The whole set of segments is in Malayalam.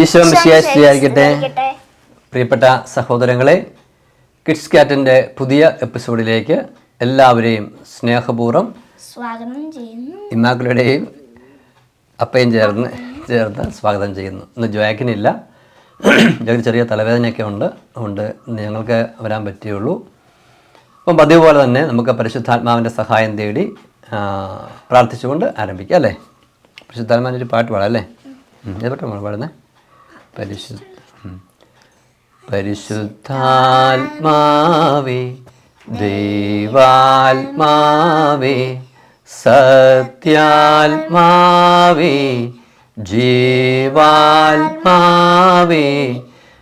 ഈശോ മിശിയായിരിക്കട്ടെ പ്രിയപ്പെട്ട സഹോദരങ്ങളെ കിഡ്സ് കാറ്റിന്റെ പുതിയ എപ്പിസോഡിലേക്ക് എല്ലാവരെയും സ്നേഹപൂർവം സ്വാഗതം ചെയ്യുന്നു. ഇമാക്കളുടെയും അപ്പയും ചേർന്ന് ചേർന്ന് സ്വാഗതം ചെയ്യുന്നു. ഇന്ന് ജോയാക്കിനില്ല. ജോയ്ക്ക് ചെറിയ തലവേദനയൊക്കെ ഉണ്ട്. അതുകൊണ്ട് ഞങ്ങൾക്ക് വരാൻ പറ്റുകയുള്ളൂ അപ്പം പതിവ് പോലെ തന്നെ നമുക്ക് പരിശുദ്ധാത്മാവിന്റെ സഹായം തേടി പ്രാർത്ഥിച്ചുകൊണ്ട് ആരംഭിക്കാം അല്ലേ? പരിശുദ്ധാത്മാവിന്റെ ഒരു പാട്ട് പാടാം അല്ലേ? ഏത് പാട്ടാണ് പാടുന്നത്? പരിശുദ്ധ പരിശുദ്ധാത്മാവേ ദൈവാത്മാവേ സത്യാത്മാവേ ജീവാത്മാവേ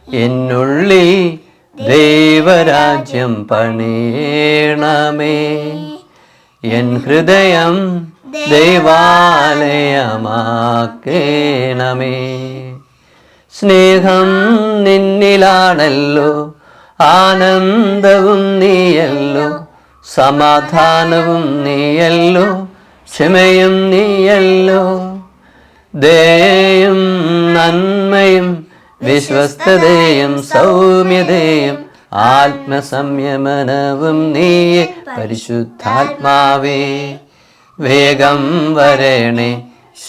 എന്നുള്ളി ദൈവരാജ്യം പണിയണമേ. എൻ ഹൃദയം ദൈവാലയമാക്കേണമേ. സ്നേഹം നിന്നിലാണല്ലോ ആനന്ദവും നീയല്ലോ സമാധാനവും നീയല്ലോ ക്ഷമയും നീയല്ലോ ദയയും നന്മയും വിശ്വസ്തതയും സൗമ്യതയും ആത്മസംയമനവും നീയെ പരിശുദ്ധാത്മാവേ. വേഗം വരണേ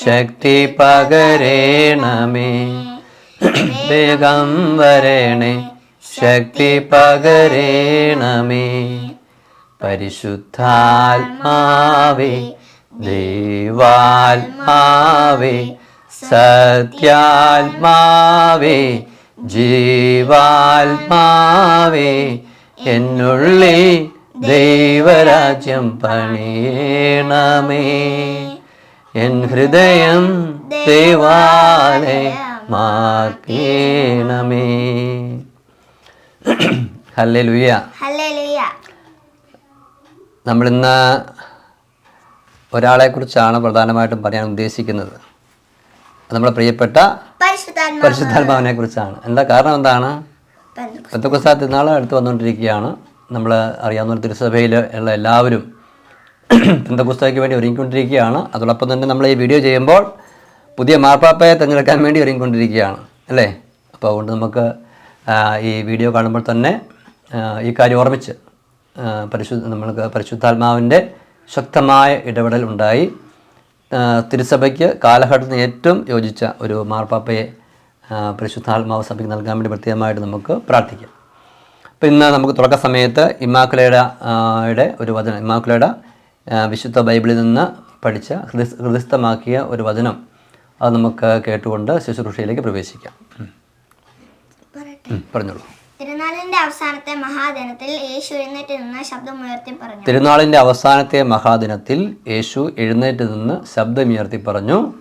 ശക്തി പകരേണമേ. വേഗം വരണേ ശക്തി പകരേണമേ. പരിശുദ്ധാത്മാവേ ദേവാത്മാവേ സത്യാത്മാവേ ജീവാത്മാവേ എന്നുള്ളിൽ ദൈവരാജ്യം പണിയണമേ. എൻ ഹൃദയം ദേവാലയമാക്കണമേ ഹല്ലേ ലുയ്യ നമ്മളിന്ന് ഒരാളെക്കുറിച്ചാണ് പ്രധാനമായിട്ടും പറയാൻ ഉദ്ദേശിക്കുന്നത്. നമ്മുടെ പ്രിയപ്പെട്ട പരിശുദ്ധാത്മാ പരിശുദ്ധാത്മാവിനെ കുറിച്ചാണ് എന്താ കാരണം എന്താണ്? പെന്തക്കുസ്താ തിരുനാൾ അടുത്ത് വന്നുകൊണ്ടിരിക്കുകയാണ്. നമ്മൾ അറിയാവുന്ന തിരുസഭയിൽ ഉള്ള എല്ലാവരും പെന്തക്കുസ്തയ്ക്ക് വേണ്ടി ഒരുങ്ങിക്കൊണ്ടിരിക്കുകയാണ്. അതോടൊപ്പം തന്നെ നമ്മൾ ഈ വീഡിയോ ചെയ്യുമ്പോൾ പുതിയ മാർപ്പാപ്പയെ തിരഞ്ഞെടുക്കാൻ വേണ്ടി ഒരുങ്ങിക്കൊണ്ടിരിക്കുകയാണ് അല്ലേ? അപ്പോൾ അതുകൊണ്ട് നമുക്ക് ഈ വീഡിയോ കാണുമ്പോൾ തന്നെ ഈ കാര്യം ഓർമ്മിച്ച് പരിശുദ്ധ നമ്മൾക്ക് പരിശുദ്ധാത്മാവിന്റെ ശക്തമായ ഇടപെടൽ ഉണ്ടായി. തിരുസഭയ്ക്ക് കാലഘട്ടത്തിന് ഏറ്റവും യോജിച്ച ഒരു മാർപ്പാപ്പയെ പരിശുദ്ധാത്മാവ് സഭയ്ക്ക് നൽകാൻ വേണ്ടി പ്രത്യേകമായിട്ട് നമുക്ക് പ്രാർത്ഥിക്കാം. അപ്പോൾ ഇന്ന് നമുക്ക് തുടക്ക സമയത്ത് ഇമാക്കുലയുടെ ഒരു വചനം ഇമാക്കുലയുടെ വിശുദ്ധ ബൈബിളിൽ നിന്ന് പഠിച്ച ഹൃദ ഹൃദയസ്ഥമാക്കിയ ഒരു വചനം അത് നമുക്ക് കേട്ടുകൊണ്ട് ശുശ്രൂഷയിലേക്ക് പ്രവേശിക്കാം. പറഞ്ഞോളൂ. തിരുനാളിന്റെ അവസാനത്തെ മഹാദിനത്തിൽ യേശു എഴുന്നേറ്റ് നിന്ന് ശബ്ദമുയർത്തി പറഞ്ഞു. തിരുനാളിന്റെ അവസാനത്തെ മഹാദിനത്തിൽ യേശു എഴുന്നേറ്റ് നിന്ന് ശബ്ദമുയർത്തി പറഞ്ഞു.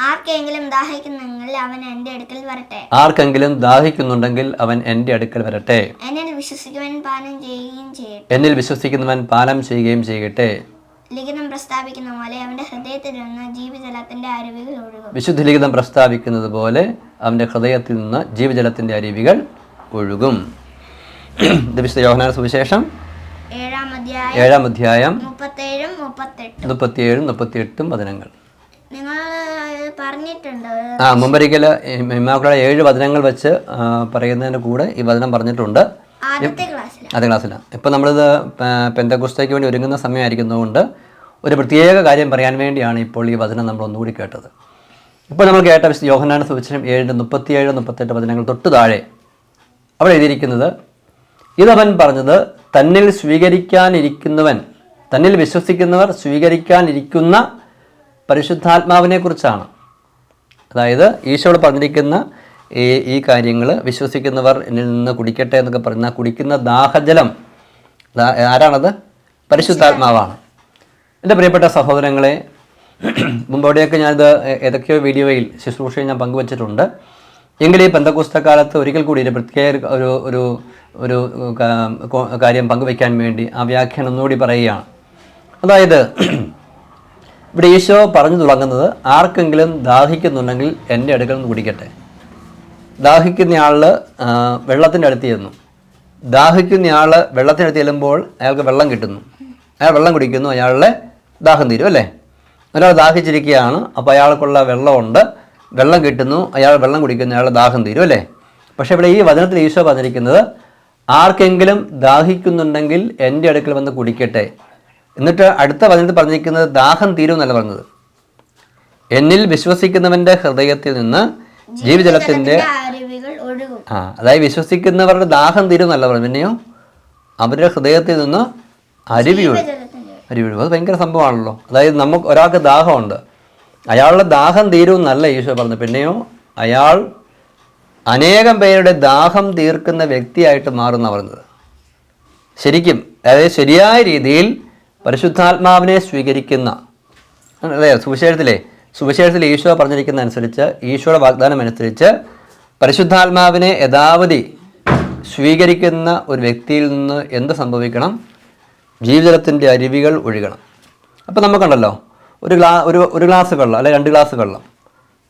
ആർക്കെങ്കിലും ദാഹിക്കുന്നെങ്കിൽ അവൻ എന്റെ അടുക്കൽ വരട്ടെ. ആർക്കെങ്കിലും ദാഹിക്കുന്നുണ്ടെങ്കിൽ അവൻ എന്റെ അടുക്കൽ വരട്ടെ. എന്നിൽ വിശ്വസിക്കുന്നവൻ പാനം ചെയ്യുകയും ചെയ്യട്ടെ. എന്നിൽ വിശ്വസിക്കുന്നവൻ പാനം ചെയ്യുകയും ചെയ്യട്ടെ. ലിഖിതം പ്രസ്താവിക്കുന്ന പോലെ അവന്റെ ഹൃദയത്തിൽ നിന്ന് ജീവജലത്തിന്റെ അരുവികൾ ഒഴുകും. വിശുദ്ധ ലിഖിതം പ്രസ്താവിക്കുന്നത് പോലെ അവന്റെ ഹൃദയത്തിൽ നിന്ന് ജീവജലത്തിന്റെ അരുവികൾ ഒഴുകും. വിശുദ്ധ യോഹനാന സുവിശേഷം. ഏഴാം അധ്യായം മുപ്പത്തിയേഴും മുപ്പത്തിയെട്ടും വചനങ്ങൾ. നിങ്ങൾ പറഞ്ഞിട്ടുണ്ട്. ആ മുമ്പൊരിക്കൽ ഇമാക്കളുടെ ഏഴ് വചനങ്ങൾ വെച്ച് പറയുന്നതിന് കൂടെ ഈ വചനം പറഞ്ഞിട്ടുണ്ട്. അതേ ക്ലാസ്സിലാണ് ഇപ്പോൾ നമ്മളിത് പെന്തകുസ്തയ്ക്ക് വേണ്ടി ഒരുങ്ങുന്ന സമയമായിരിക്കുന്നതുകൊണ്ട് ഒരു പ്രത്യേക കാര്യം പറയാൻ വേണ്ടിയാണ് ഇപ്പോൾ ഈ വചനം നമ്മൾ ഒന്നുകൂടി കേട്ടത്. ഇപ്പോൾ നമ്മൾ കേട്ട വിശുദ്ധ യോഹനാന സുവിശേഷം ഏഴിന്റെ മുപ്പത്തിയേഴ് മുപ്പത്തെട്ട് വചനങ്ങൾ തൊട്ട് താഴെ അവിടെ എഴുതിയിരിക്കുന്നത് ഇതവൻ പറഞ്ഞത് തന്നിൽ സ്വീകരിക്കാനിരിക്കുന്നവൻ തന്നിൽ വിശ്വസിക്കുന്നവർ സ്വീകരിക്കാനിരിക്കുന്ന പരിശുദ്ധാത്മാവിനെ കുറിച്ചാണ്. അതായത് ഈശോട് പറഞ്ഞിരിക്കുന്ന ഈ ഈ കാര്യങ്ങൾ വിശ്വസിക്കുന്നവർ നിന്ന് കുടിക്കട്ടെ എന്നൊക്കെ പറയുന്ന കുടിക്കുന്ന ദാഹജലം ആരാണത്? പരിശുദ്ധാത്മാവാണ്. എന്റെ പ്രിയപ്പെട്ട സഹോദരങ്ങളെ മുമ്പോടെയൊക്കെ ഞാനിത് ഏതൊക്കെയോ വീഡിയോയിൽ ശുശ്രൂഷയിൽ ഞാൻ പങ്കുവച്ചിട്ടുണ്ട്. എങ്കിലും ഈ പന്തക്കുസ്തക്കാലത്ത് ഒരിക്കൽ കൂടി ഒരു പ്രത്യേക ഒരു ഒരു ഒരു കാര്യം പങ്കുവയ്ക്കാൻ വേണ്ടി ആ വ്യാഖ്യാനം ഒന്നുകൂടി പറയുകയാണ്. അതായത് ഇവിടെ ഈശോ പറഞ്ഞു തുടങ്ങുന്നത് ആർക്കെങ്കിലും ദാഹിക്കുന്നുണ്ടെങ്കിൽ എന്റെ അടുക്കൽ നിന്ന് കുടിക്കട്ടെ. ദാഹിക്കുന്നയാൾ വെള്ളത്തിന്റെ അടുത്ത് ചെന്നു ദാഹിക്കുന്നയാൾ വെള്ളത്തിന്റെ അടുത്ത് ചെല്ലുമ്പോൾ അയാൾക്ക് വെള്ളം കിട്ടുന്നു. അയാൾ വെള്ളം കുടിക്കുന്നു അയാളുടെ ദാഹം തീരും അല്ലേ? ഒരാൾ ദാഹിച്ചിരിക്കുകയാണ് അപ്പോൾ അയാൾക്കുള്ള വെള്ളമുണ്ട്. വെള്ളം കിട്ടുന്നു അയാൾ വെള്ളം കുടിക്കുന്നു അയാളുടെ ദാഹം തീരും അല്ലേ? പക്ഷേ ഇവിടെ ഈ വചനത്തിൽ ഈശോ പറഞ്ഞിരിക്കുന്നത് ആർക്കെങ്കിലും ദാഹിക്കുന്നുണ്ടെങ്കിൽ എന്റെ അടുക്കൽ വന്ന് കുടിക്കട്ടെ. എന്നിട്ട് അടുത്ത വചനത്തിൽ പറഞ്ഞിരിക്കുന്നത് ദാഹം തീരും എന്നല്ല പറഞ്ഞത്. എന്നിൽ വിശ്വസിക്കുന്നവന്റെ ഹൃദയത്തിൽ നിന്ന് ജീവജലത്തിന്റെ ആ അതായത് വിശ്വസിക്കുന്നവരുടെ ദാഹം തീരുന്നല്ല പറഞ്ഞു പിന്നെയോ അവരുടെ ഹൃദയത്തിൽ നിന്ന് അരുവി അരുവി അത് ഭയങ്കര സംഭവമാണല്ലോ. അതായത് നമുക്ക് ഒരാൾക്ക് ദാഹമുണ്ട്. അയാളുടെ ദാഹം തീരും എന്നല്ല ഈശോ പറഞ്ഞു പിന്നെയോ അയാൾ അനേകം പേരുടെ ദാഹം തീർക്കുന്ന വ്യക്തിയായിട്ട് മാറുന്ന പറഞ്ഞത്. ശരിക്കും അതായത് ശരിയായ രീതിയിൽ പരിശുദ്ധാത്മാവിനെ സ്വീകരിക്കുന്ന അതെ സുവിശേഷത്തിലെ സുവിശേഷത്തിൽ ഈശോ പറഞ്ഞിരിക്കുന്ന അനുസരിച്ച് ഈശോയുടെ വാഗ്ദാനം അനുസരിച്ച് പരിശുദ്ധാത്മാവിനെ യഥാവധി സ്വീകരിക്കുന്ന ഒരു വ്യക്തിയിൽ നിന്ന് എന്ത് സംഭവിക്കണം? ജീവിതത്തിന്റെ അരുവികൾ ഒഴുകണം. അപ്പോൾ നമുക്കുണ്ടല്ലോ ഒരു ഗ്ലാ ഒരു ഒരു ഗ്ലാസ് വെള്ളം അല്ലെ രണ്ട് ഗ്ലാസ് വെള്ളം.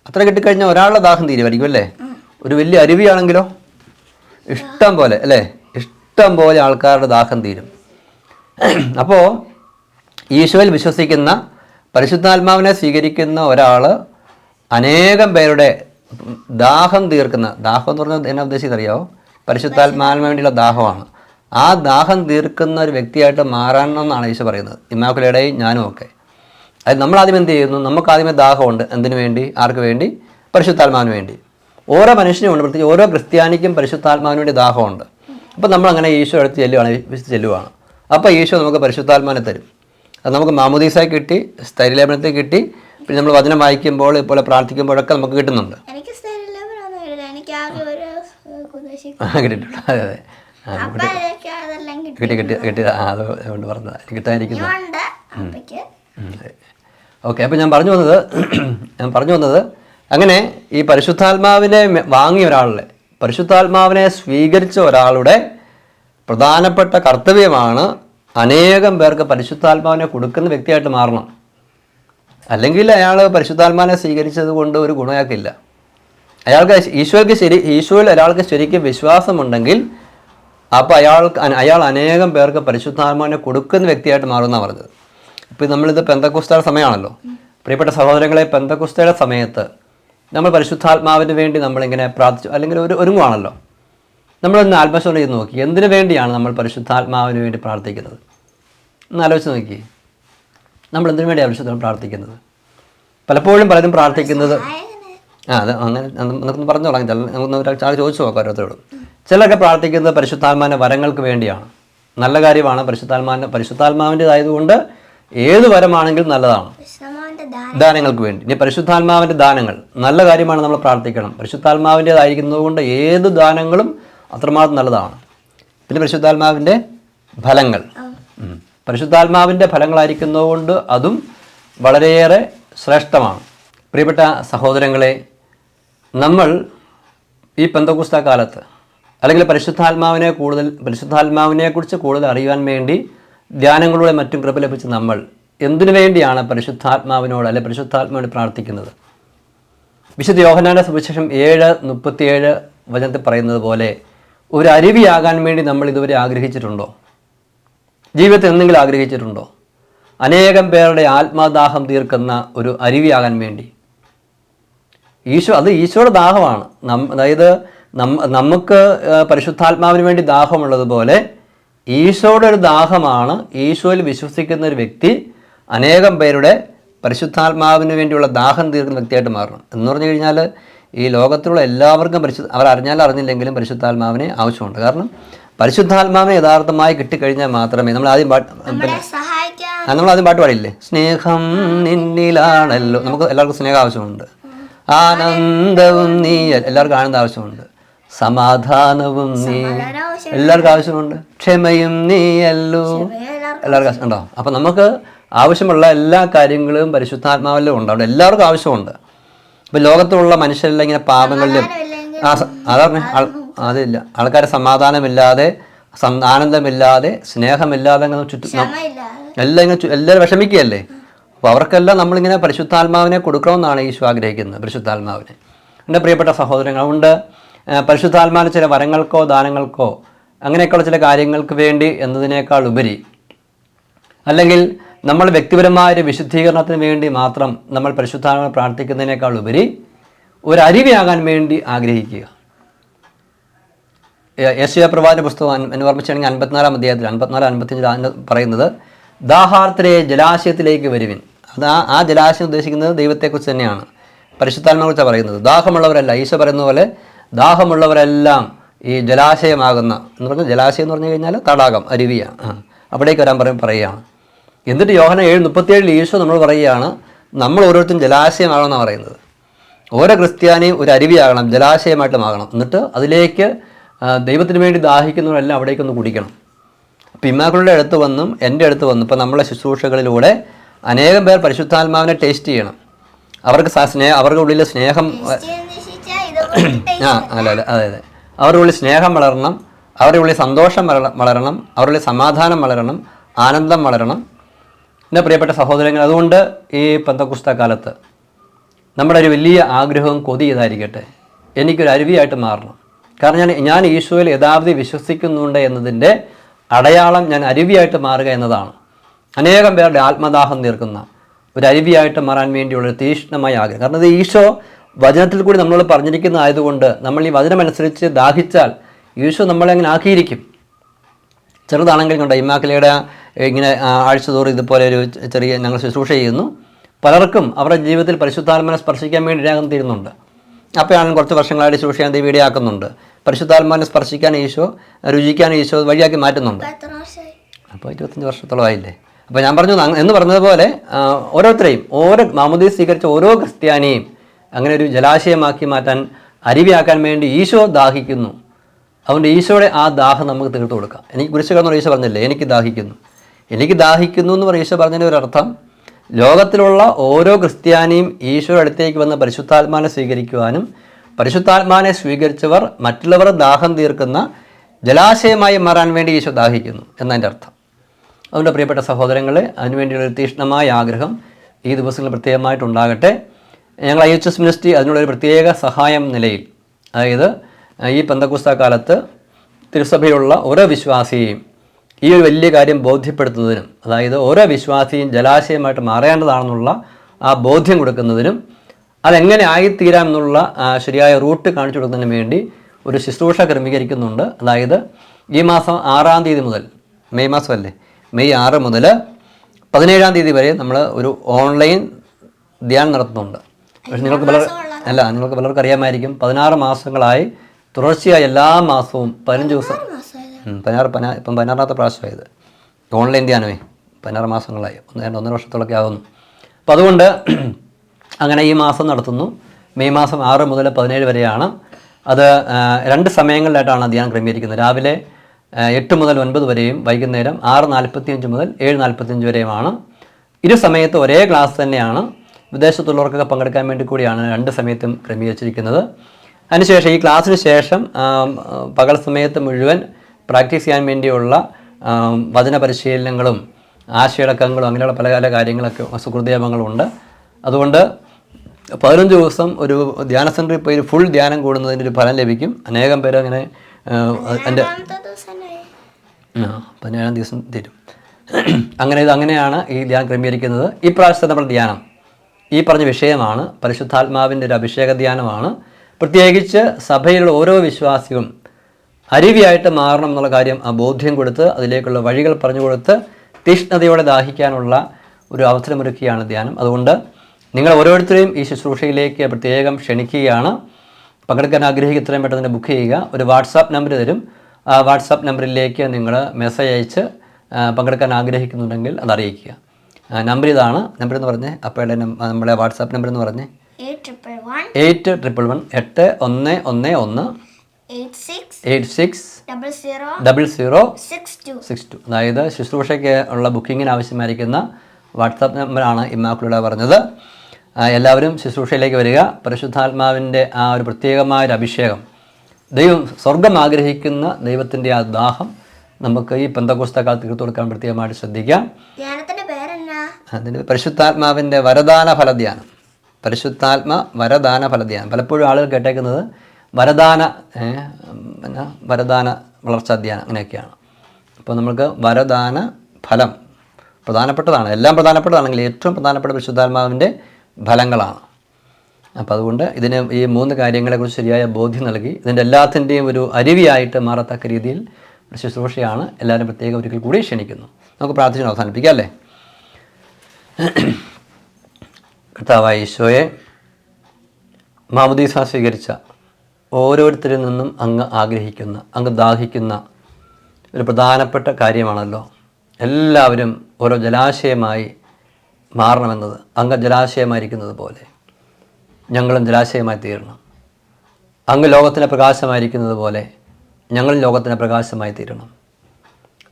അത്ര കിട്ടിക്കഴിഞ്ഞാൽ ഒരാളുടെ ദാഹം തീരുമായിരിക്കും അല്ലേ? ഒരു വലിയ അരുവിയാണെങ്കിലോ? ഇഷ്ടം പോലെ അല്ലേ? ഇഷ്ടം പോലെ ആൾക്കാരുടെ ദാഹം തീരും. അപ്പോൾ ഈശോയിൽ വിശ്വസിക്കുന്ന പരിശുദ്ധാത്മാവിനെ സ്വീകരിക്കുന്ന ഒരാൾ അനേകം പേരുടെ ദാഹം തീർക്കുന്ന ദാഹം എന്ന് പറഞ്ഞാൽ എന്നാ ഉദ്ദേശിക്കുന്നത് അറിയാവോ? പരിശുദ്ധാത്മാവിന് വേണ്ടിയുള്ള ദാഹമാണ്. ആ ദാഹം തീർക്കുന്ന ഒരു വ്യക്തിയായിട്ട് മാറണമെന്നാണ് ഈശോ പറയുന്നത്. ഇമാക്കുലയുടെയും ഞാനും ഒക്കെ. അത് നമ്മൾ ആദ്യം എന്ത് ചെയ്യുന്നു? നമുക്ക് ആദ്യമേ ദാഹമുണ്ട്. എന്തിനു വേണ്ടി? ആർക്ക് വേണ്ടി? പരിശുദ്ധാത്മാവിന് വേണ്ടി. ഓരോ മനുഷ്യനും ഉണ്ട്. പ്രത്യേകിച്ച് ഓരോ ക്രിസ്ത്യാനിക്കും പരിശുദ്ധാത്മാവിന് വേണ്ടി ദാഹമുണ്ട്. അപ്പോൾ നമ്മൾ അങ്ങനെ ഈശോ അടുത്ത് ചെല്ലുവാണ് ചെല്ലുവാണ്. അപ്പോൾ ഈശോ നമുക്ക് പരിശുദ്ധാത്മാനെ തരും. അത് നമുക്ക് മാമുദീസായി കിട്ടി സ്ഥൈര്യലേപനത്തിൽ കിട്ടി. പിന്നെ നമ്മൾ വചനം വായിക്കുമ്പോൾ ഇതുപോലെ പ്രാർത്ഥിക്കുമ്പോഴൊക്കെ നമുക്ക് കിട്ടുന്നുണ്ട്. അതെ അതെ. കിട്ടി. കിട്ടി. കിട്ടി അത് അതുകൊണ്ട് പറഞ്ഞത്. കിട്ടാതിരിക്കുന്നു. ഓക്കെ അപ്പോൾ ഞാൻ പറഞ്ഞു വന്നത് ഞാൻ പറഞ്ഞു വന്നത് അങ്ങനെ ഈ പരിശുദ്ധാത്മാവിനെ വാങ്ങിയ ഒരാളുടെ പരിശുദ്ധാത്മാവിനെ സ്വീകരിച്ച ഒരാളുടെ പ്രധാനപ്പെട്ട കർത്തവ്യമാണ് അനേകം പേർക്ക് പരിശുദ്ധാത്മാവിനെ കൊടുക്കുന്ന വ്യക്തിയായിട്ട് മാറണം. അല്ലെങ്കിൽ അയാൾ പരിശുദ്ധാത്മാവിനെ സ്വീകരിച്ചത് കൊണ്ട് ഒരു ഗുണയാക്കില്ല. അയാൾക്ക് ഈശോയ്ക്ക് ശരി ഈശോയിൽ ഒരാൾക്ക് ശരിക്കും വിശ്വാസമുണ്ടെങ്കിൽ അപ്പോൾ അയാൾക്ക് അയാൾ അനേകം പേർക്ക് പരിശുദ്ധാത്മാവിനെ കൊടുക്കുന്ന വ്യക്തിയായിട്ട് മാറുന്ന പറഞ്ഞത്. ഇപ്പോൾ നമ്മളിത് പെന്തക്കുസ്തയുടെ സമയമാണല്ലോ. പ്രിയപ്പെട്ട സഹോദരങ്ങളെ പെന്തക്കുസ്തയുടെ സമയത്ത് നമ്മൾ പരിശുദ്ധാത്മാവിന് വേണ്ടി നമ്മളിങ്ങനെ പ്രാർത്ഥിച്ചു അല്ലെങ്കിൽ ഒരു ഒരുങ്ങുവാണല്ലോ. നമ്മളൊന്ന് ആത്മശോധന ചെയ്ത് നോക്കി. എന്തിനു വേണ്ടിയാണ് നമ്മൾ പരിശുദ്ധാത്മാവിന് വേണ്ടി പ്രാർത്ഥിക്കുന്നത്? ഒന്ന് ആലോചിച്ച് നോക്കി. നമ്മൾ എന്തിനു വേണ്ടിയാണ് പരിശുദ്ധം പ്രാർത്ഥിക്കുന്നത്? പലപ്പോഴും പലരും പ്രാർത്ഥിക്കുന്നത് ആ അത് അങ്ങനെ നമുക്കൊന്ന് പറഞ്ഞു തുടങ്ങി. ചില നമുക്കൊന്ന് ആൾ ചോദിച്ചു നോക്കാം ഓരോരുത്തരോടും. ചിലരൊക്കെ പ്രാർത്ഥിക്കുന്നത് പരിശുദ്ധാത്മാവിന്റെ വരങ്ങൾക്ക് വേണ്ടിയാണ്. നല്ല കാര്യമാണ് പരിശുദ്ധാത്മാവിന്റെ പരിശുദ്ധാത്മാവിന്റെതായതുകൊണ്ട് ഏത് വരമാണെങ്കിലും നല്ലതാണ്. ദാനം ദാനങ്ങൾക്ക് വേണ്ടി. ഇനി പരിശുദ്ധാത്മാവിന്റെ ദാനങ്ങൾ. നല്ല കാര്യമാണ് നമ്മൾ പ്രാർത്ഥിക്കണം. പരിശുദ്ധാത്മാവിന്റെതായിരിക്കുന്നതുകൊണ്ട് ഏത് ദാനങ്ങളും അത്രമാത്രം നല്ലതാണ്. പിന്നെ പരിശുദ്ധാത്മാവിന്റെ ഫലങ്ങൾ. പരിശുദ്ധാത്മാവിന്റെ ഫലങ്ങളായിരിക്കുന്നതുകൊണ്ട് അതും വളരെയേറെ ശ്രേഷ്ഠമാണ്. പ്രിയപ്പെട്ട സഹോദരങ്ങളെ നമ്മൾ ഈ പെന്തകുസ്ത കാലത്ത് അല്ലെങ്കിൽ പരിശുദ്ധാത്മാവിനെ കൂടുതൽ പരിശുദ്ധാത്മാവിനെക്കുറിച്ച് കൂടുതൽ അറിയാൻ വേണ്ടി ധ്യാനങ്ങളിലൂടെ മറ്റും കൃപ ലഭിച്ച നമ്മൾ എന്തിനു വേണ്ടിയാണ് പരിശുദ്ധാത്മാവിനോട് അല്ലെ പരിശുദ്ധാത്മാവിനോട് പ്രാർത്ഥിക്കുന്നത്? വിശുദ്ധ യോഹനാന്റെ സുവിശേഷം ഏഴ് മുപ്പത്തിയേഴ് വചനത്തിൽ പറയുന്നത് പോലെ ഒരു അരുവിയാകാൻ വേണ്ടി നമ്മൾ ഇതുവരെ ആഗ്രഹിച്ചിട്ടുണ്ടോ? ജീവിതത്തിൽ എന്തെങ്കിലും ആഗ്രഹിച്ചിട്ടുണ്ടോ? അനേകം പേരുടെ ആത്മാദാഹം തീർക്കുന്ന ഒരു അരുവിയാകാൻ വേണ്ടി. ഈശോ അത് ഈശോയുടെ ദാഹമാണ്. അതായത് നമുക്ക് പരിശുദ്ധാത്മാവിന് വേണ്ടി ദാഹമുള്ളതുപോലെ ഈശോയുടെ ഒരു ദാഹമാണ് ഈശോയിൽ വിശ്വസിക്കുന്ന ഒരു വ്യക്തി അനേകം പേരുടെ പരിശുദ്ധാത്മാവിന് വേണ്ടിയുള്ള ദാഹം തീർക്കുന്ന വ്യക്തിയായിട്ട് മാറണം. എന്ന് പറഞ്ഞു കഴിഞ്ഞാൽ ഈ ലോകത്തിലുള്ള എല്ലാവർക്കും പരിശുദ്ധ അവർ അറിഞ്ഞാലും അറിഞ്ഞില്ലെങ്കിലും പരിശുദ്ധാത്മാവിനെ ആവശ്യമുണ്ട്. കാരണം പരിശുദ്ധാത്മാവിനെ യഥാർത്ഥമായി കിട്ടിക്കഴിഞ്ഞാൽ മാത്രമേ നമ്മൾ ആദ്യം പാട്ട് നമ്മൾ ആദ്യം പാട്ട് പാടില്ലേ? സ്നേഹം നിന്നിലാണല്ലോ. നമുക്ക് എല്ലാവർക്കും സ്നേഹം ആവശ്യമുണ്ട് ആനന്ദവും നീ എല്ലാവർക്കും ആനന്ദ ആവശ്യമുണ്ട്. സമാധാനവും നീ എല്ലാവർക്കും ആവശ്യമുണ്ട്. ക്ഷമയും നീ അല്ലോ. എല്ലാവർക്കും ഉണ്ടോ അപ്പം നമുക്ക് ആവശ്യമുള്ള എല്ലാ കാര്യങ്ങളും പരിശുദ്ധാത്മാവിലും ഉണ്ട്. അവിടെ എല്ലാവർക്കും ആവശ്യമുണ്ട്. ഇപ്പം ലോകത്തുള്ള മനുഷ്യരെല്ലാം ഇങ്ങനെ പാപങ്ങളിലും ആ ആൾ- അതില്ല. ആൾക്കാരെ സമാധാനമില്ലാതെ ആനന്ദമില്ലാതെ സ്നേഹമില്ലാതെ ചുറ്റും എല്ലാം ഇങ്ങനെ എല്ലാവരും വിഷമിക്കുകയല്ലേ? അപ്പോൾ അവർക്കെല്ലാം നമ്മളിങ്ങനെ പരിശുദ്ധാത്മാവിനെ കൊടുക്കണമെന്നാണ് ഈശോ ആഗ്രഹിക്കുന്നത് പരിശുദ്ധാത്മാവിനെ. എന്റെ പ്രിയപ്പെട്ട സഹോദരങ്ങൾ അതുകൊണ്ട് പരിശുദ്ധാത്മാവിന് ചില വരങ്ങൾക്കോ ദാനങ്ങൾക്കോ അങ്ങനെയൊക്കെയുള്ള ചില കാര്യങ്ങൾക്ക് വേണ്ടി എന്നതിനേക്കാൾ ഉപരി അല്ലെങ്കിൽ നമ്മൾ വ്യക്തിപരമായ ഒരു വിശുദ്ധീകരണത്തിന് വേണ്ടി മാത്രം നമ്മൾ പരിശുദ്ധാത്മാവിനെ പ്രാർത്ഥിക്കുന്നതിനേക്കാൾ ഉപരി ഒരു അരുവിയാകാൻ വേണ്ടി ആഗ്രഹിക്കുക. യേശുവ പ്രവാചന പുസ്തകം ഓർമ്മിച്ചാണെങ്കിൽ അൻപത്തിനാലാം അധ്യായത്തിൽ അൻപത്തിനാല് അൻപത്തിയഞ്ചിൽ പറയുന്നത് ദാഹാർത്തരെ ജലാശയത്തിലേക്ക് വരുവിൻ. അത് ആ ആ ജലാശയം ഉദ്ദേശിക്കുന്നത് ദൈവത്തെക്കുറിച്ച് തന്നെയാണ്. പരിശുദ്ധാത്മാവെക്കുറിച്ചാണ് പറയുന്നത്. ദാഹമുള്ളവരല്ല ഈശോ പറയുന്ന പോലെ ദാഹമുള്ളവരെല്ലാം ഈ ജലാശയമാകുന്ന എന്ന് പറഞ്ഞാൽ ജലാശയം എന്ന് പറഞ്ഞു കഴിഞ്ഞാൽ തടാകം അരുവിയാണ് അവിടേക്ക് വരാൻ പറയും പറയുകയാണ്. എന്നിട്ട് യോഹന ഏഴ് മുപ്പത്തിയേഴിൽ ഈശോ നമ്മൾ പറയുകയാണ് നമ്മൾ ഓരോരുത്തരും ജലാശയമാകണമെന്നാണ് പറയുന്നത്. ഓരോ ക്രിസ്ത്യാനിയും ഒരു അരുവിയാകണം ജലാശയമായിട്ട് മാകണം. എന്നിട്ട് അതിലേക്ക് ദൈവത്തിന് വേണ്ടി ദാഹിക്കുന്നവരെല്ലാം അവിടേക്കൊന്ന് കുടിക്കണം. അപ്പം ഇമ്മാക്കളുടെ അടുത്ത് വന്നും എന്റെ അടുത്ത് വന്നും ഇപ്പം നമ്മളെ ശുശ്രൂഷകളിലൂടെ അനേകം പേർ പരിശുദ്ധാത്മാവിനെ ടേസ്റ്റ് ചെയ്യണം. അവർക്ക് സ്നേഹം അവരുടെ ഉള്ളിൽ സ്നേഹം ആ അല്ല അല്ല അതെ അതെ. അവരുടെ ഉള്ളിൽ സ്നേഹം വളരണം അവരുടെ ഉള്ളിൽ സന്തോഷം വളര- വളരണം അവരുടെ ഉള്ളിൽ സമാധാനം വളരണം ആനന്ദം വളരണം. എന്റെ പ്രിയപ്പെട്ട സഹോദരങ്ങൾ അതുകൊണ്ട് ഈ പന്തക്കുസ്ത കാലത്ത് നമ്മുടെ ഒരു വലിയ ആഗ്രഹവും കൊതി ഇതായിരിക്കട്ടെ. എനിക്കൊരു അരുവിയായിട്ട് മാറണം. കാരണം ഞാൻ ഞാൻ ഈശോയിൽ യഥാവധി വിശ്വസിക്കുന്നുണ്ട് എന്നതിന്റെ അടയാളം ഞാൻ അരുവിയായിട്ട് മാറുക എന്നതാണ്. അനേകം പേരുടെ ആത്മദാഹം തീർക്കുന്ന ഒരു അരുവിയായിട്ട് മാറാൻ വേണ്ടിയുള്ള ഒരു തീക്ഷ്ണമായ ആഗ്രഹം. കാരണം ഇത് ഈശോ വചനത്തിൽ കൂടി നമ്മളോട് പറഞ്ഞിരിക്കുന്ന ആയതുകൊണ്ട് നമ്മൾ ഈ വചനമനുസരിച്ച് ദാഹിച്ചാൽ ഈശോ നമ്മളെ അങ്ങനെ ആക്കിയിരിക്കും. ചെറുതാണെങ്കിൽ കൊണ്ട് ഇമാക്കലയുടെ ഇങ്ങനെ ആഴ്ച ആഴ്ചതോറും ഇതുപോലെ ഒരു ചെറിയ ഞങ്ങൾ ശുശ്രൂഷ ചെയ്യുന്നു. പലർക്കും അവരുടെ ജീവിതത്തിൽ പരിശുദ്ധാത്മനെ സ്പർശിക്കാൻ വേണ്ടി ഇടയാകും തീരുന്നുണ്ട്. അപ്പോഴാണ് കുറച്ച് വർഷങ്ങളായിട്ട് ശുശ്രൂഷ ചെയ്യാൻ ദൈവം പരിശുദ്ധാത്മാനെ സ്പർശിക്കാൻ ഈശോ രുചിക്കാൻ ഈശോ വഴിയാക്കി മാറ്റുന്നുണ്ട്. അപ്പോൾ ഇരുപത്തഞ്ച് വർഷത്തോളമായില്ലേ? അപ്പോൾ ഞാൻ പറഞ്ഞു എന്ന് പറഞ്ഞതുപോലെ ഓരോരുത്തരെയും ഓരോ മാമുദി സ്വീകരിച്ച ഓരോ ക്രിസ്ത്യാനിയും അങ്ങനെ ഒരു ജലാശയമാക്കി മാറ്റാൻ അരുവിയാക്കാൻ വേണ്ടി ഈശോ ദാഹിക്കുന്നു. അതുകൊണ്ട് ഈശോയുടെ ആ ദാഹം നമുക്ക് തീർത്തു കൊടുക്കാം. എനിക്ക് കുരിശുകാരെന്ന് ഈശോ പറഞ്ഞില്ലേ എനിക്ക് ദാഹിക്കുന്നു. എനിക്ക് ദാഹിക്കുന്നു എന്ന് പറഞ്ഞ ഈശോ പറഞ്ഞതിന്റെ ഒരർത്ഥം ലോകത്തിലുള്ള ഓരോ ക്രിസ്ത്യാനിയും ഈശോയുടെ അടുത്തേക്ക് വന്ന് പരിശുദ്ധാത്മാനെ സ്വീകരിക്കുവാനും പരിശുദ്ധാത്മാനെ സ്വീകരിച്ചവർ മറ്റുള്ളവർ ദാഹം തീർക്കുന്ന ജലാശയമായി മാറാൻ വേണ്ടി ഈശോ ദാഹിക്കുന്നു എന്നതിന്റെ അർത്ഥം. അതുകൊണ്ട് പ്രിയപ്പെട്ട സഹോദരങ്ങളെ അതിനുവേണ്ടിയുള്ള ഒരു തീക്ഷ്ണമായ ആഗ്രഹം ഈ ദിവസങ്ങളിൽ പ്രത്യേകമായിട്ടുണ്ടാകട്ടെ. ഞങ്ങൾ ഐ എച്ച് എസ് മിനിസ്ട്രി അതിനുള്ളൊരു പ്രത്യേക സഹായം നിലയിൽ അതായത് ഈ പന്തക്കുസ്ത കാലത്ത് തിരുസഭയിലുള്ള ഓരോ വിശ്വാസിയെയും ഈ ഒരു വലിയ കാര്യം ബോധ്യപ്പെടുത്തുന്നതിനും അതായത് ഓരോ വിശ്വാസിയും ജലാശയമായിട്ട് മാറേണ്ടതാണെന്നുള്ള ആ ബോധ്യം കൊടുക്കുന്നതിനും അതെങ്ങനെ ആയിത്തീരാം എന്നുള്ള ശരിയായ റൂട്ട് കാണിച്ചു കൊടുക്കുന്നതിന് വേണ്ടി ഒരു ശുശ്രൂഷ ക്രമീകരിക്കുന്നുണ്ട്. അതായത് ഈ മാസം ആറാം തീയതി മുതൽ മെയ് മാസമല്ലേ മെയ് ആറ് മുതൽ പതിനേഴാം തീയതി വരെ നമ്മൾ ഒരു ഓൺലൈൻ ധ്യാനം നടത്തുന്നുണ്ട്. പക്ഷേ നിങ്ങൾക്ക് പലർ അല്ല നിങ്ങൾക്ക് പലർക്കും അറിയാമായിരിക്കും. പതിനാറ് മാസങ്ങളായി തുടർച്ചയായി എല്ലാ മാസവും പതിനഞ്ച് ദിവസം പതിനാറ് പതിനാ ഇപ്പം പതിനാറാമത്തെ പ്രാവശ്യമായത്. ഓൺലൈൻ ധ്യാനമേ പതിനാറ് മാസങ്ങളായി. ഒന്ന് രണ്ട് ഒന്നര വർഷത്തോളൊക്കെ ആകുന്നു അപ്പോൾ അതുകൊണ്ട് അങ്ങനെ ഈ മാസം നടത്തുന്നു. മെയ് മാസം ആറ് മുതൽ പതിനേഴ് വരെയാണ്. അത് രണ്ട് സമയങ്ങളിലായിട്ടാണ് ധ്യാനം ക്രമീകരിക്കുന്നത്. രാവിലെ എട്ട് മുതൽ ഒൻപത് വരെയും വൈകുന്നേരം ആറ് നാൽപ്പത്തിയഞ്ച് മുതൽ ഏഴ് നാൽപ്പത്തിയഞ്ച് വരെയുമാണ്. ഇരു സമയത്ത് ഒരേ ക്ലാസ് തന്നെയാണ്. വിദേശത്തുള്ളവർക്കൊക്കെ പങ്കെടുക്കാൻ വേണ്ടി കൂടിയാണ് രണ്ട് സമയത്തും ക്രമീകരിച്ചിരിക്കുന്നത്. അതിനുശേഷം ഈ ക്ലാസ്സിന് ശേഷം പകൽ സമയത്ത് മുഴുവൻ പ്രാക്ടീസ് ചെയ്യാൻ വേണ്ടിയുള്ള വചന പരിശീലനങ്ങളും ആശയടക്കങ്ങളും അങ്ങനെയുള്ള പല പല കാര്യങ്ങളൊക്കെ സുഹൃദേവങ്ങളുണ്ട് അതുകൊണ്ട് പതിനഞ്ച് ദിവസം ഒരു ധ്യാന സെന്ററിൽ പോയി ഫുൾ ധ്യാനം കൂടുന്നതിന്റെ ഒരു ഫലം ലഭിക്കും. അനേകം പേര് അങ്ങനെ എന്റെ രണ്ടാമത്തെ ദിവസം തന്നെ ആ പതിനേഴാം ദിവസം തരും. അങ്ങനെ ഇത് അങ്ങനെയാണ് ഈ ധ്യാനം ക്രമീകരിക്കുന്നത്. ഈ പ്രാവശ്യത്തെ നമ്മുടെ ധ്യാനം. ഈ പറഞ്ഞ വിഷയമാണ് പരിശുദ്ധാത്മാവിന്റെ ഒരു അഭിഷേക ധ്യാനമാണ്. പ്രത്യേകിച്ച് സഭയിലുള്ള ഓരോ വിശ്വാസിയും അരുവിയായിട്ട് മാറണം എന്നുള്ള കാര്യം ആ ബോധ്യം കൊടുത്ത് അതിലേക്കുള്ള വഴികൾ പറഞ്ഞു കൊടുത്ത് തീഷ്ണതയോടെ ദാഹിക്കാനുള്ള ഒരു അവസരമൊരുക്കുകയാണ് ധ്യാനം. അതുകൊണ്ട് നിങ്ങൾ ഓരോരുത്തരെയും ഈ ശുശ്രൂഷയിലേക്ക് പ്രത്യേകം ക്ഷണിക്കുകയാണ്. പങ്കെടുക്കാൻ ആഗ്രഹിക്കുക ഇത്രയും പെട്ടെന്ന് ബുക്ക് ചെയ്യുക. ഒരു വാട്സാപ്പ് നമ്പർ തരും. വാട്സാപ്പ് നമ്പറിലേക്ക് നിങ്ങൾ മെസ്സേജ് അയച്ച് പങ്കെടുക്കാൻ ആഗ്രഹിക്കുന്നുണ്ടെങ്കിൽ അത് അറിയിക്കുക. നമ്പർ ഇതാണ്. നമ്പർ എന്ന് പറഞ്ഞേ അപ്പയുടെ നമ്മളെ നമ്മുടെ വാട്സാപ്പ് നമ്പർ എന്ന് പറഞ്ഞേ എയ്റ്റ് ട്രിപ്പിൾ വൺ എട്ട് ഒന്ന് ഒന്ന് ഒന്ന് eight six double zero six two അതായത് ശുശ്രൂഷയ്ക്ക് ഉള്ള ബുക്കിങ്ങിന് ആവശ്യമായിരിക്കുന്ന വാട്സാപ്പ് നമ്പറാണ് ഇമ്മാക്കുള്ള പറഞ്ഞത്. എല്ലാവരും ശുശ്രൂഷയിലേക്ക് വരിക. പരിശുദ്ധാത്മാവിന്റെ ആ ഒരു പ്രത്യേകമായ ഒരു അഭിഷേകം. ദൈവം സ്വർഗം ആഗ്രഹിക്കുന്ന ദൈവത്തിന്റെ ആ ദാഹം നമുക്ക് ഈ പന്തകോസ്ത കാലത്ത് കൊടുക്കാൻ പ്രത്യേകമായിട്ട് ശ്രദ്ധിക്കാം. അതിന് പരിശുദ്ധാത്മാവിന്റെ വരദാന ഫലധ്യാനം. പരിശുദ്ധാത്മ വരദാന ഫലധ്യാനം. പലപ്പോഴും ആളുകൾ കേട്ടേക്കുന്നത് വരദാന പിന്നെ വരദാന വളർച്ചാ ധ്യാനം അങ്ങനെയൊക്കെയാണ് അപ്പോൾ നമ്മൾക്ക് വരദാന ഫലം പ്രധാനപ്പെട്ടതാണ്. എല്ലാം പ്രധാനപ്പെട്ടതാണെങ്കിൽ ഏറ്റവും പ്രധാനപ്പെട്ട പരിശുദ്ധാത്മാവിന്റെ ഫലങ്ങളാണ്. അപ്പോൾ അതുകൊണ്ട് ഇതിന് ഈ മൂന്ന് കാര്യങ്ങളെക്കുറിച്ച് ശരിയായ ബോധ്യം നൽകി. ഇതിന്റെ എല്ലാത്തിന്റെയും ഒരു അരുവിയായിട്ട് മാറത്തക്ക രീതിയിൽ ശുശ്രൂഷയാണ് എല്ലാവരും പ്രത്യേകം ഒരിക്കൽ കൂടി ക്ഷണിക്കുന്നു. നമുക്ക് പ്രാർത്ഥന അവസാനിപ്പിക്കാം അല്ലേ? കർത്താവായ ഈശോയെ മാമുദീസ സ്വീകരിച്ച ഓരോരുത്തരിൽ നിന്നും അങ്ങ് ആഗ്രഹിക്കുന്ന അങ്ങ് ദാഹിക്കുന്ന ഒരു പ്രധാനപ്പെട്ട കാര്യമാണല്ലോ. എല്ലാവരും ഓരോ ജലാശയമായി മാറണമെന്നത് അങ്ങ് ജലാശയമായിരിക്കുന്നത് പോലെ. ഞങ്ങളും ജലാശയമായി തീരണം അങ്ങ് ലോകത്തിന് പ്രകാശമായിരിക്കുന്നത് പോലെ ഞങ്ങളും ലോകത്തിന് പ്രകാശമായി തീരണം.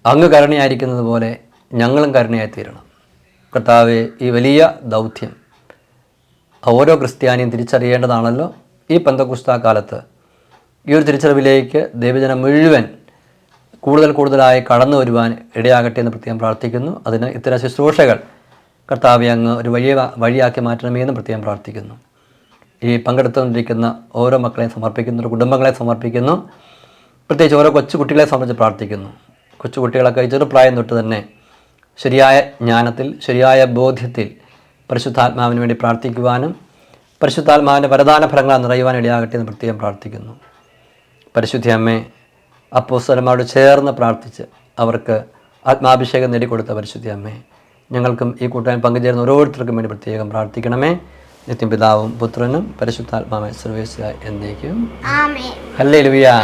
അങ്ങ് കരുണയായിരിക്കുന്നത് പോലെ ഞങ്ങളും കരുണയായി തീരണം. കർത്താവ് ഈ വലിയ ദൗത്യം ഓരോ ക്രിസ്ത്യാനിയും തിരിച്ചറിയേണ്ടതാണല്ലോ ഈ പന്തക്കുസ്ത കാലത്ത് ഈ ഒരു തിരിച്ചറിവിലേക്ക് ദൈവജനം മുഴുവൻ കൂടുതൽ കൂടുതലായി കടന്നു വരുവാൻ ഇടയാകട്ടെ എന്ന് പ്രത്യേകം പ്രാർത്ഥിക്കുന്നു. അതിന് ഇത്തരം ശുശ്രൂഷകൾ കർത്താവ് അങ്ങ് ഒരു വഴിയ വഴിയാക്കി മാറ്റണമേ എന്ന് പ്രത്യേകം പ്രാർത്ഥിക്കുന്നു. ഈ പങ്കെടുത്തുകൊണ്ടിരിക്കുന്ന ഓരോ മക്കളെയും സമർപ്പിക്കുന്നു കുടുംബങ്ങളെ സമർപ്പിക്കുന്നു. പ്രത്യേകിച്ച് ഓരോ കൊച്ചു കുട്ടികളെ സംബന്ധിച്ച് പ്രാർത്ഥിക്കുന്നു. കൊച്ചു കുട്ടികളൊക്കെ ചെറുപ്രായം തൊട്ട് തന്നെ ശരിയായ ജ്ഞാനത്തിൽ ശരിയായ ബോധ്യത്തിൽ പരിശുദ്ധാത്മാവിന് വേണ്ടി പ്രാർത്ഥിക്കുവാനും പരിശുദ്ധാത്മാവിന്റെ വരദാന ഫലങ്ങൾ നിറയുവാൻ ഇടയാകട്ടെ എന്ന് പ്രത്യേകം പ്രാർത്ഥിക്കുന്നു. പരിശുദ്ധി അമ്മേ അപ്പോസ്തലന്മാരോട് ചേർന്ന് പ്രാർത്ഥിച്ച് അവർക്ക് ആത്മാഭിഷേകം നേടിക്കൊടുത്ത പരിശുദ്ധി അമ്മേ ഞങ്ങൾക്കും ഈ കൂട്ടായ്മ പങ്കുചേരുന്ന ഓരോരുത്തർക്കും വേണ്ടി പ്രത്യേകം പ്രാർത്ഥിക്കണമേ. നിത്യം പിതാവും പുത്രനും പരിശുദ്ധാത്മാവെ സർവേശ്വര എന്നേക്കും. ഹല്ലേ ലുയാ